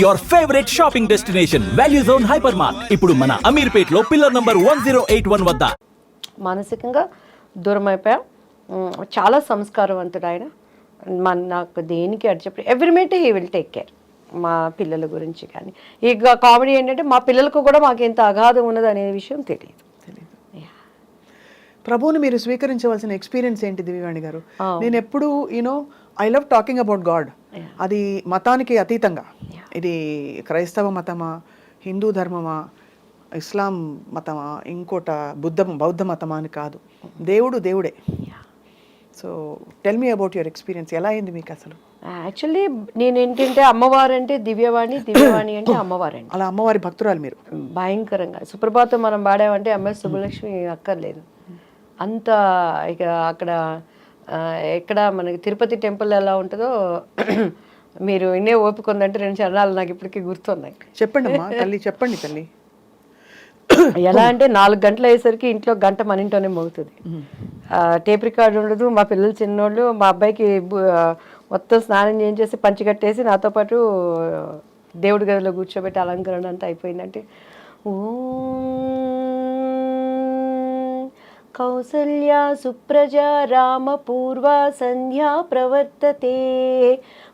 Your favourite shopping destination value zone hyper mart ఇప్పుడు మన అమీర్పేట్లో pillar number one zero eight one వద్ద. మానసికంగా దూరం అయిపోయాం చాలా సంస్కారవంతుడు ఆయన. మన నాకు దేనికి అడి చెప్పి every minute he will take care మా పిల్లల గురించి కానీ. ఇక కామెడీ ఏంటంటే మా పిల్లలకు కూడా మాకు ఎంత అగాధం ఉన్నది అనే విషయం తెలియదు. ప్రభువుని మీరు స్వీకరించవలసిన ఎక్స్పీరియన్స్ ఏంటి దివ్యవాణి గారు? నేను ఎప్పుడు you know I love talking about God అది మతానికి అతీతంగా. ఇది క్రైస్తవ మతమా హిందూ ధర్మమా ఇస్లాం మతమా ఇంకోట బుద్ధ బౌద్ధ మతమా అని కాదు. దేవుడు దేవుడే. So tell me about your experience ఎలా అయింది మీకు అసలు? యాక్చువల్లీ నేను ఏంటంటే అమ్మవారు అంటే దివ్యవాణి దివ్యవాణి అంటే అమ్మవారండి. అలా అమ్మవారి భక్తురాలు మీరు. భయంకరంగా. సుప్రభాతం మనం పాడామంటే ఎంఎస్ సుబ్బలక్ష్మి అక్కర్లేదు. అంత ఇక అక్కడ ఎక్కడ మనకి తిరుపతి టెంపుల్ ఎలా ఉంటుందో మీరు ఇన్నే ఓపిక ఉందంటే రెండు చరణాలు నాకు ఇప్పటికీ గుర్తున్నాయి. చెప్పండి అమ్మా తల్లి చెప్పండి తల్లి. ఎలా అంటే నాలుగు గంటలు అయ్యేసరికి ఇంట్లో గంట మన ఇంట్లోనే మోగుతుంది. ఆ, టేప్ రికార్డు ఉండదు మా పిల్లలు చిన్నోళ్ళు మా అబ్బాయికి మొత్తం స్నానం చేయించేసి పంచి కట్టేసి నాతో పాటు దేవుడి గదిలో కూర్చోబెట్టి అలంకరణ అంతా అయిపోయిందంటే ఓం కౌసల్యా సుప్రజా రామ పూర్వ సంధ్యా ప్రవర్తతే.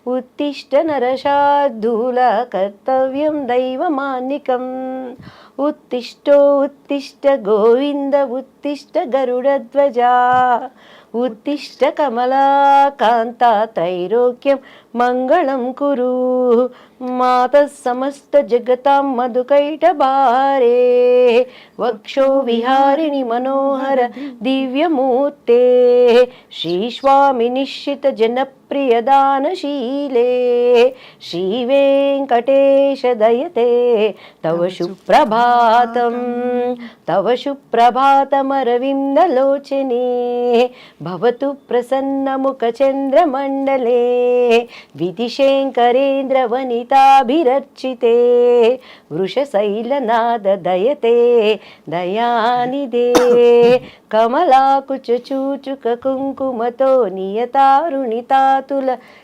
ఉత్తిష్ట నరశార్దూల కర్తవ్యం దైవమాన్నికం. ఉత్తిష్టో ఉత్తిష్ట గోవింద ఉత్తిష్ట గరుడధ్వజా. ఉత్తిష్ట కమలాకాంత త్రైలోక్యం మంగళం కురు. మాత సమస్త జగతాం మధుకైట మధుకైటభారే వక్షో విహారిణి మనోహర దివ్యమూర్తే. శ్రీస్వామి నిశ్చిత జనప్రియ జనప్రియదానశీలే శ్రీవేంకటేశ దయతే. తవ సుప్రభాతం. తవ సుప్రభాతమరవిందలోచనే. భవతు ప్రసన్నముఖ చంద్రమండలే. వనితాభిరర్చితే వృషశైలనాద దయతే దయానిదే. కమలాకుచ చూచుక కుంకుమతో నియతారుణితాతుల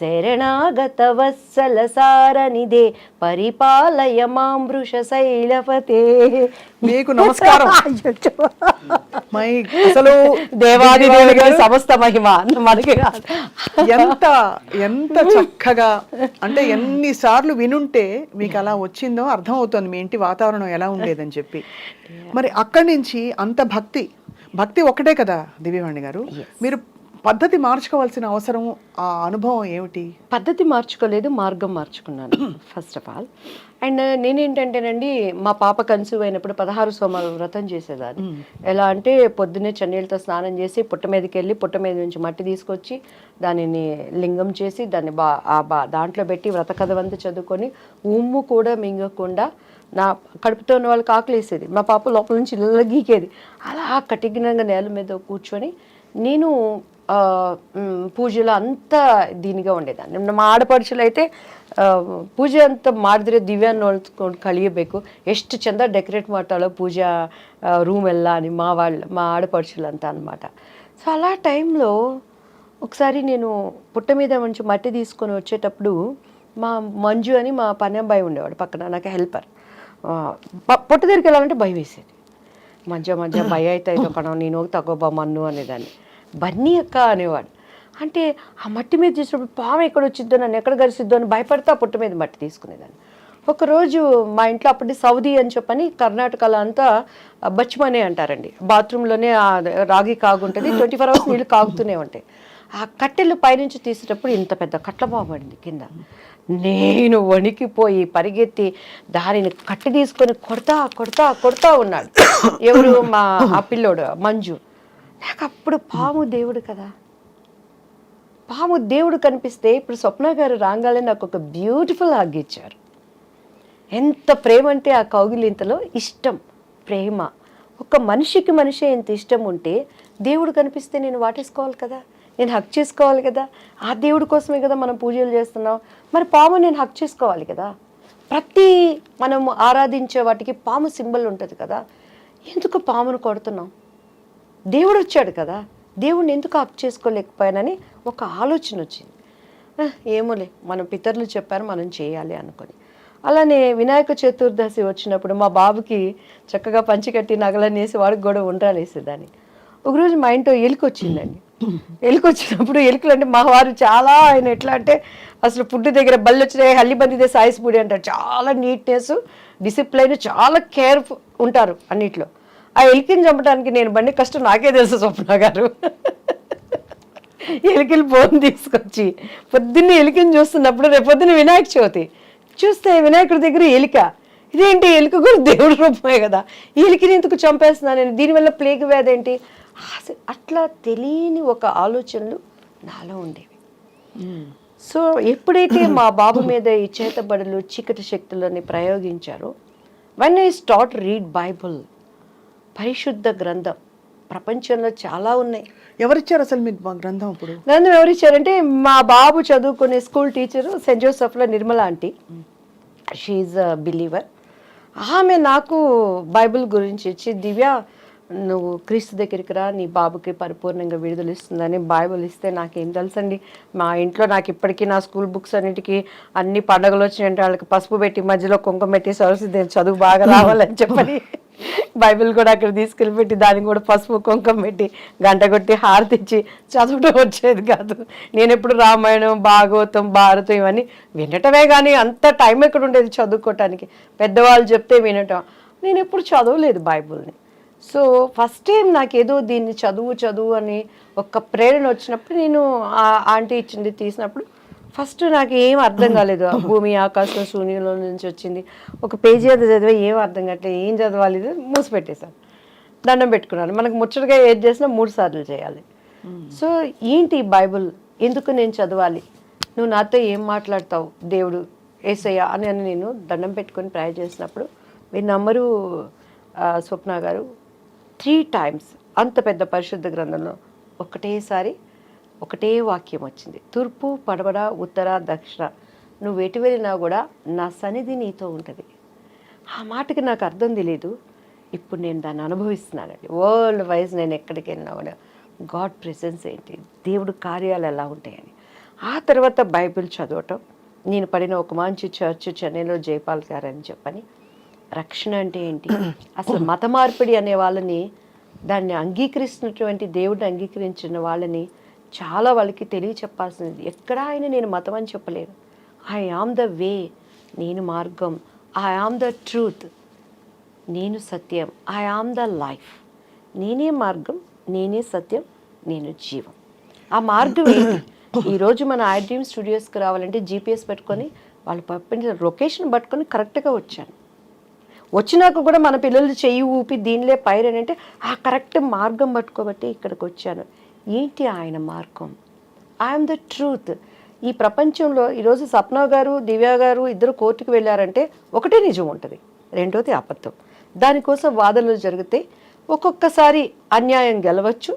షణ్ముఖ పంచముఖ ప్రముఖాకిల దైవతమౌళిమణే శరణాగత వత్సల సారనిదే పరిపాలయ మాం వృష శైలపతే మీకు నమస్కారం. మై అసలు దేవాది దేవుడికి సమస్త మహిమ. మనకి. ఎంత ఎంత చక్కగా అంటే ఎన్ని సార్లు వినుంటే మీకు అలా వచ్చిందో అర్థం అవుతుంది మీ ఇంటి వాతావరణం ఎలా ఉండేదని చెప్పి. మరి అక్కడి నుంచి అంత భక్తి భక్తి ఒకటే కదా దివ్యవాణి గారు? మీరు పద్ధతి మార్చుకోవాల్సిన అవసరం ఆ అనుభవం ఏమిటి? పద్ధతి మార్చుకోలేదు మార్గం మార్చుకున్నాను ఫస్ట్ ఆఫ్ ఆల్ అండ్ నేనేంటంటేనండి మా పాప కన్సీవ్ అయినప్పుడు పదహారు సోమవారం వ్రతం చేసేదాన్ని. ఎలా అంటే పొద్దున్నే చన్నీళ్ళతో స్నానం చేసి పుట్ట మీదకి వెళ్ళి పుట్ట మీద నుంచి మట్టి తీసుకొచ్చి దానిని లింగం చేసి దాన్ని బా ఆ బా దాంట్లో పెట్టి వ్రత కథవంతా చదువుకొని ఉమ్ము కూడా మింగకుండా నా కడుపుతో ఉన్న వాళ్ళకి ఆకలేసేది. మా పాప లోపల నుంచి ఇళ్ళ గీకేది అలా కటిగినంగా నేల మీద కూర్చొని నేను పూజలో అంత దీనిగా ఉండేదాన్ని ನಮ್ಮ ಆಡಪಡಿಸಲು ಐತೆ ಆ, ಪೂಜೆ ಅಂತ ಮಾಡಿದ್ರೆ ದಿವ್ಯ ನೋಡ್ಕೊಂಡು ಕಳಿಯಬೇಕು ಎಷ್ಟು ಚಂದ ಡೆಕೋರೇಟ್ ಮಾಡ್ತಾಳೋ ಪೂಜಾ రూమ్ ಎಲ್ಲ అని మా వాళ్ళ మా ఆడపడుచులు అంతా అనమాట సో అలా టైంలో ఒకసారి నేను పుట్ట మీద నుంచి మట్టి తీసుకొని వచ్చేటప్పుడు మా మంజు అని మా పని అబ్బాయి ఉండేవాడు పక్కన నాకు హెల్పర్ పుట్ట దగ్గరికి వెళ్ళాలంటే భయం వేసేది మధ్య మధ్య భయ అయితే ఇది ఒక నేను తగ్గోబా మన్ను అనేదాన్ని బన్నీ అక్క అనేవాడు. అంటే ఆ మట్టి మీద తీసినప్పుడు పాము ఎక్కడ వచ్చిద్దో నన్ను ఎక్కడ గరిసిద్దో అని భయపడితే పుట్ట మీద మట్టి తీసుకునేదాన్ని. ఒకరోజు మా ఇంట్లో అప్పటి సౌదీ అని చెప్పని కర్ణాటకలో అంతా బచ్మనే అంటారండి. బాత్రూంలోనే ఆ రాగి కాగుంటుంది ట్వంటీ ఫోర్ అవర్స్ నీళ్ళు కాగుతూనే ఉంటాయి. ఆ కట్టెలు పైనుంచి తీసేటప్పుడు ఇంత పెద్ద కట్లబాబు పడింది కింద. నేను వణికిపోయి పరిగెత్తి దానిని కట్టి తీసుకొని కొడతా కొడతా కొడతా ఉన్నాడు. ఎవరు? మా ఆ పిల్లోడు మంజు. నాకు అప్పుడు పాము దేవుడు కదా. పాము దేవుడు కనిపిస్తే ఇప్పుడు స్వప్న గారు రాగానే నాకు ఒక బ్యూటిఫుల్ హగ్ ఇచ్చారు. ఎంత ప్రేమ అంటే ఆ కౌగిలింతలో ఇష్టం ప్రేమ. ఒక మనిషికి మనిషి ఎంత ఇష్టం ఉంటే దేవుడు కనిపిస్తే నేను వాటేసుకోవాలి కదా నేను హక్ చేసుకోవాలి కదా. ఆ దేవుడి కోసమే కదా మనం పూజలు చేస్తున్నాం. మరి పాము నేను హక్ చేసుకోవాలి కదా. ప్రతి మనం ఆరాధించే వాటికి పాము సింబల్ ఉంటుంది కదా. ఎందుకు పామును కొడుతున్నాం? దేవుడు వచ్చాడు కదా. దేవుడిని ఎందుకు అప్ చేసుకోలేకపోయానని ఒక ఆలోచన వచ్చింది. ఏమోలే మన పితరులు చెప్పారు మనం చేయాలి అనుకొని. అలానే వినాయక చతుర్దశి వచ్చినప్పుడు మా బాబుకి చక్కగా పంచికట్టి నగలన్నీ వేసి వాడికి కూడా ఉండ్రాలు వేసేదాన్ని. ఒకరోజు మా ఇంట్లో ఎలుకొచ్చిందండి ఎలుకొచ్చినప్పుడు ఎలుకలు అంటే మా వారు చాలా ఆయన ఎట్లా అంటే అసలు ఫుడ్ దగ్గర బళ్ళు వచ్చినాయి హల్లి బందిదే సాయిస్ పూడి అంటారు. చాలా నీట్నెస్ డిసిప్లైన్ చాలా కేర్ఫుల్ ఉంటారు అన్నిట్లో. ఆ ఎలికని చంపడానికి నేను బండి కష్టం నాకే తెలుసు స్వప్న గారు. ఎలికలు ఫోన్ తీసుకొచ్చి పొద్దున్నే ఎలికని చూస్తున్నప్పుడు రేపు పొద్దున్న వినాయక చవితి. చూస్తే వినాయకుడి దగ్గర ఎలిక. ఇదేంటి? ఎలుక కూడా దేవుడి రూపమే కదా. ఎలికని ఎందుకు చంపేస్తున్నాను నేను? దీనివల్ల ప్లేగ్ వ్యాధి ఏంటి? అట్లా తెలియని ఒక ఆలోచనలు నాలో ఉండేవి. సో ఎప్పుడైతే మా బాబు మీద ఈ చేతబడులు చీకటి శక్తులని ప్రయోగించారో one I start read Bible పరిశుద్ధ గ్రంథం. ప్రపంచంలో చాలా ఉన్నాయి. ఎవరిచ్చారు అసలు మీకు మా గ్రంథం ఇప్పుడు గ్రంథం ఎవరు ఇచ్చారంటే మా బాబు చదువుకునే school teacher saint జోసెఫ్లో Nirmala aunty. She's a believer ఆమె నాకు బైబిల్ గురించి ఇచ్చి దివ్య నువ్వు క్రీస్తు దగ్గరికి రా నీ బాబుకి పరిపూర్ణంగా విడుదల ఇస్తుందని బైబిల్ ఇస్తే నాకేం తెలుసండి? మా ఇంట్లో నాకు ఇప్పటికీ నా స్కూల్ బుక్స్ అన్నిటికీ అన్ని పండుగలు వచ్చినాయంటే వాళ్ళకి పసుపు పెట్టి మధ్యలో కుంకుమ పెట్టి సరస్వతి చదువు బాగా రావాలని చెప్పని. బైబిల్ కూడా అక్కడ తీసుకెళ్ళి పెట్టి దానికి కూడా పసుపు కుంకం పెట్టి గంట కొట్టి హారతిచ్చి చదవటం వచ్చేది కాదు. నేను ఎప్పుడు రామాయణం భాగవతం భారతం ఇవన్నీ వినటమే కానీ అంత టైం ఎక్కడ ఉండేది చదువుకోవటానికి పెద్దవాళ్ళు చెప్తే వినటం. నేను ఎప్పుడు చదవలేదు బైబిల్ని. సో ఫస్ట్ టైం నాకేదో దీన్ని చదువు చదువు అని ఒక ప్రేరణ వచ్చినప్పుడు నేను ఆ ఆంటీ ఇచ్చింది తీసినప్పుడు ఫస్ట్ నాకు ఏం అర్థం కాలేదు. ఆ భూమి ఆకాశం శూన్యంలో నుంచి వచ్చింది. ఒక పేజీ అది చదివే ఏం అర్థం కావట్లేదు ఏం చదవాలి మూసిపెట్టేశాను. దండం పెట్టుకున్నాను. మనకు ముచ్చటగా ఏది చేసినా మూడు సార్లు చేయాలి. సో ఏంటి బైబుల్? ఎందుకు నేను చదవాలి? నువ్వు నాతో ఏం మాట్లాడతావు? దేవుడు ఏసయ్య అని అని నేను దండం పెట్టుకొని ప్రయర్ చేసినప్పుడు మీ నంబరు స్వప్న గారు త్రీ టైమ్స్ అంత పెద్ద పరిశుద్ధ గ్రంథంలో ఒకటేసారి ఒకటే వాక్యం వచ్చింది. తూర్పు పడమర ఉత్తర దక్షిణ. నువ్వు ఎటు వెళ్ళినా కూడా నా సన్నిధి నీతో ఉంటుంది. ఆ మాటకి నాకు అర్థం తెలియదు ఇప్పుడు నేను దాన్ని అనుభవిస్తున్నానండి. వరల్డ్ వైజ్ నేను ఎక్కడికి వెళ్ళినా కూడా గాడ్ ప్రెసెన్స్ ఏంటి? దేవుడు కార్యాలు ఎలా ఉంటాయని. ఆ తర్వాత బైబిల్ చదవటం నేను పడిన ఒక మంచి చర్చ్ చెన్నైలో జైపాల్ గారు అని చెప్పని రక్షణ అంటే ఏంటి? అసలు మత మార్పిడి అనే వాళ్ళని దాన్ని అంగీకరిస్తున్నటువంటి దేవుడిని అంగీకరించిన వాళ్ళని చాలా వాళ్ళకి తెలియ చెప్పాల్సింది ఎక్కడ ఆయన నేను మతం అని చెప్పలేను. ఐ ఆమ్ ద వే నేను మార్గం. ఐ ఆమ్ ద ట్రూత్ నేను సత్యం. ఐ ఆమ్ ద లైఫ్ నేనే మార్గం నేనే సత్యం నేను జీవం. ఆ మార్గం ఏంటి? ఈరోజు మన ఐ డ్రీమ్ స్టూడియోస్కి రావాలంటే జీపీఎస్ పెట్టుకొని వాళ్ళు పంపించిన లొకేషన్ పట్టుకొని కరెక్ట్గా వచ్చాను. వచ్చినాక కూడా మన పిల్లలు చెయ్యి ఊపి దీనిలే అంటే ఆ కరెక్ట్ మార్గం పట్టుకోబట్టి ఇక్కడికి వచ్చాను. ఏంటి ఆయన మార్గం? ఐఎమ్ ద ట్రూత్ ఈ ప్రపంచంలో ఈరోజు సప్న గారు దివ్య గారు ఇద్దరు కోర్టుకు వెళ్ళారంటే ఒకటే నిజం ఉంటుంది రెండోది అబద్ధం. దానికోసం వాదనలు జరిగితే ఒక్కొక్కసారి అన్యాయం గెలవచ్చు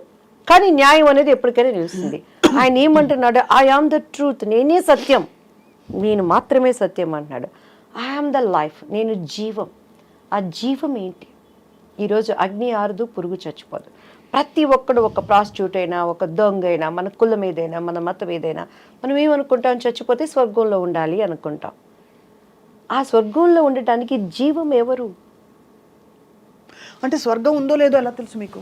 కానీ న్యాయం అనేది ఎప్పటికైనా నిలుస్తుంది. ఆయన ఏమంటున్నాడు? ఐ ఆమ్ ద ట్రూత్ నేనే సత్యం. నేను మాత్రమే సత్యం అంటున్నాడు. ఐ ఆమ్ ద లైఫ్ నేను జీవం. ఆ జీవం ఏంటి? ఈరోజు అగ్ని ఆరదు పురుగు చచ్చిపోదు. ప్రతి ఒక్కడు ఒక ప్రాస్టిట్యూట్ అయినా ఒక దొంగ అయినా మన కులం ఏదైనా మన మతం ఏదైనా మనం ఏమనుకుంటాం? చచ్చిపోతే స్వర్గంలో ఉండాలి అనుకుంటాం. ఆ స్వర్గంలో ఉండటానికి జీవం ఎవరు? అంటే స్వర్గం ఉందో లేదో ఎలా తెలుసు మీకు?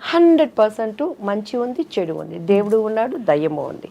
హండ్రెడ్ పర్సెంట్ మంచి ఉంది చెడు ఉంది. దేవుడు ఉన్నాడు దయ్యము ఉంది.